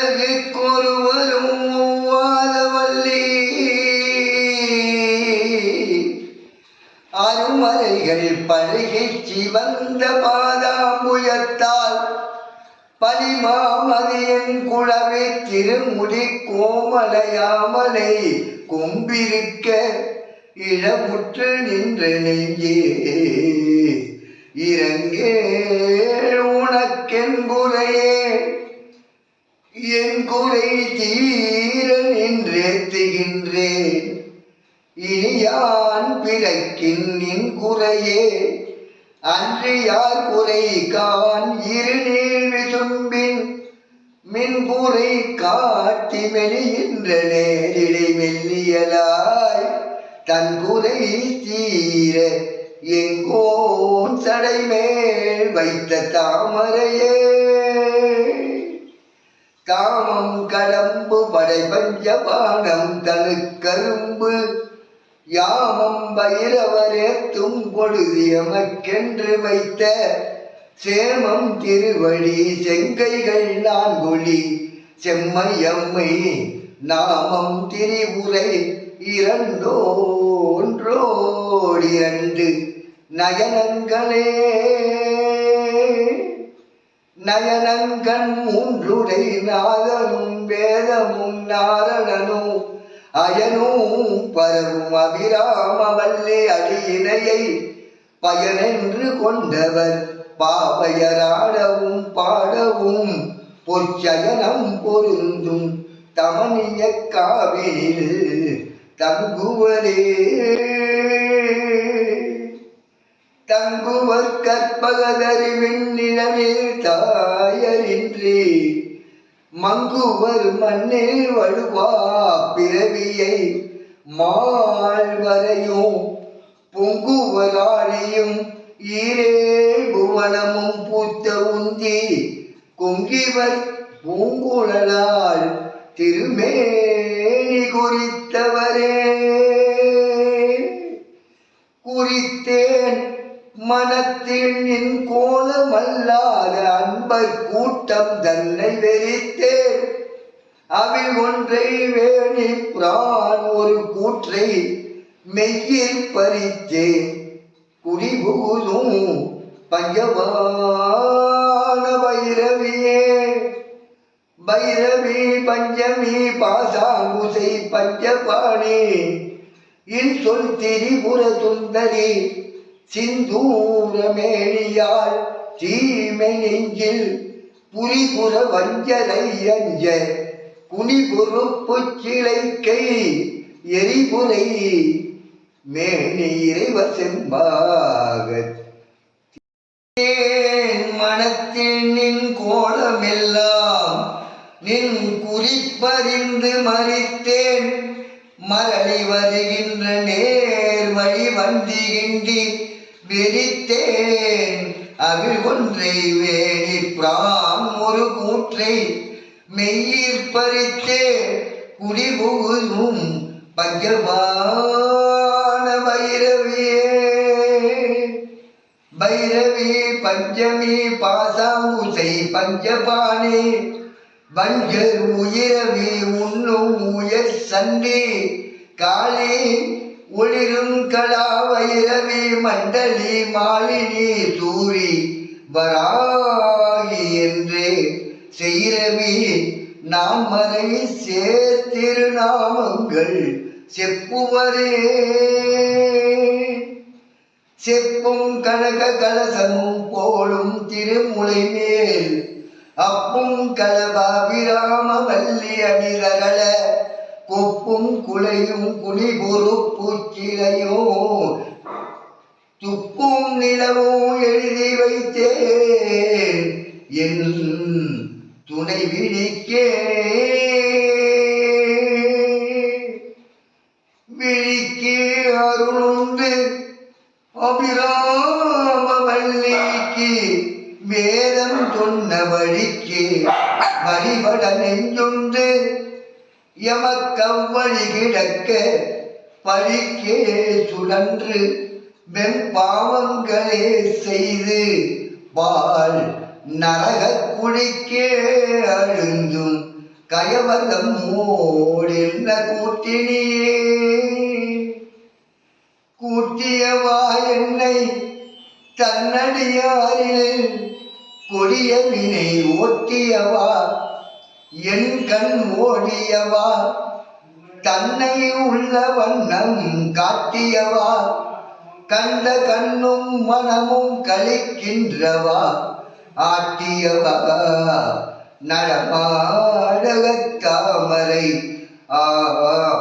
ஒருவரும் வாதவல்லி அருமறைகள் பழகி சிவந்த பாதாம்புயத்தால் பலிமாமதியின் குழவை திருமுடி கோமலையாமலை கொம்பிருக்க இளமுற்று நின்று நெஞ்சே. இறங்கே உனக்கென் குறையே என் குறை தீர நின்றேத்துகின்றேன். இனியான் பிறக்கின் நின் குறையே. அன்று யார் குறை கான் இருநீள் விசும்பின் மின்குறை காட்டி மெலிகின்ற நேரிடை மெல்லியலாய். தன் குறை தீர எங்கோன் சடைமேல் வைத்த தாமரையே. காமம் கடம்பு படை பஞ்சபானம் தனு கரும்பு யாமம் பைரவரே தும்பொழுதியமக்கென்று வைத்த சேமம் திருவடி செங்கைகள் நான்கொழி செம்மையம்மை நாமம் திரிபுரை இரண்டோன்றோடிரண்டு நயனங்களே நயனங்கண் மூன்றுரை நாதனும் வேதமும் நாரணனும் அயனும் பரவும் அபிராம வல்லே அடியினையை பயனென்று கொண்டவர். பாவையராடவும் பாடவும் பொற்சயனம் பொருந்தும் தமனிய காவினில் தங்குவரே தங்குவர் கற்பகதறிவின் நிழலில் தாயரின்றி மங்குவர் மண்ணில் வழுவா பிறவியை மாழ்வரையும் பொங்குவராணியும் ஈரே புவனமும் பூத்த உந்தி கொங்கிவர் பூங்குழலால் திருமேனி குறித்தவரே குறித்தேன் மனத்தில் நின் அல்லாத அன்பை கூட்டம் தன்னை வெறித்தேன். அவில் ஒன்றை வேணி பிரான் ஒரு கூற்றை மெய்யில் பறித்தேன். குடிபூதும் பஞ்சமான பைரவியே. பைரவி பஞ்சமி பாசாங்குசை பஞ்சபாணி. இன் சொல் திரிபுர சுந்தரி சிந்தூரமேனியாள் தீமை நெஞ்சில் புரிபுற வஞ்சனை அஞ்ச குனிபுறுப்பு சிலைக்கை எரிபுரை மேனி இறைவ செம்பாகத். மனத்தில் நின் கோலமெல்லாம் நின் குறிப்பறிந்து மறித்தேன். மரளி வருகின்ற நேர் வழி வந்திகின்றி வெறித்தேன். அவிழ் ஒன்றை வேணி பிராம் ஒரு கூற்றை மெய்யிற் பறித்தே குடிபுகுதும் பஞ்சமான பைரவியே. பைரவி பஞ்சமி பாசாங்குசை பஞ்சபாணி வஞ்சர் உயிரவி உண்ணும் உயர் சண்டி காளி ஒளிரும் கலா வைரவி மண்டலி மாலினி சூரி வராகி என்றே. செய்ரவி நாம் மறை சேர்த்திருநாமங்கள் செப்புவரே. செப்பும் கனக கலசமும் போலும் திருமுலை மேல். அப்பும் கலபாபிராம வல்லி அணிதரள கொப்பும் குலையும் குனிபொரு பூச்சிலையும் துப்பும் நிலவும் எழுதி வைத்தேன். என் துணை விழிக்கே. விழிக்கே அருளுண்டு அபிராம வல்லிக்கு வேதம் சொன்ன வழிக்கு வழிபட நெஞ்சுண்டு எமக்கவ்வழி கிடக்க பழிக்கே சுழன்று வெம்பாவங்களே செய்து பால் நரக குழிக்கே அழுந்தும் கயவலம் மோடென்ன கூட்டினியே. கூட்டியவா என்னை தன்னடியாரில் கொடிய வினை ஓட்டியவா என் கண் ஓடியவா? தன்னை உள்ள வண்ணம் காட்டியவா? கண்ட கண்ணும் மனமும் கழிக்கின்றவா? ஆட்டியவா? நடமாடகத் தாமரை ஆரணங்கே.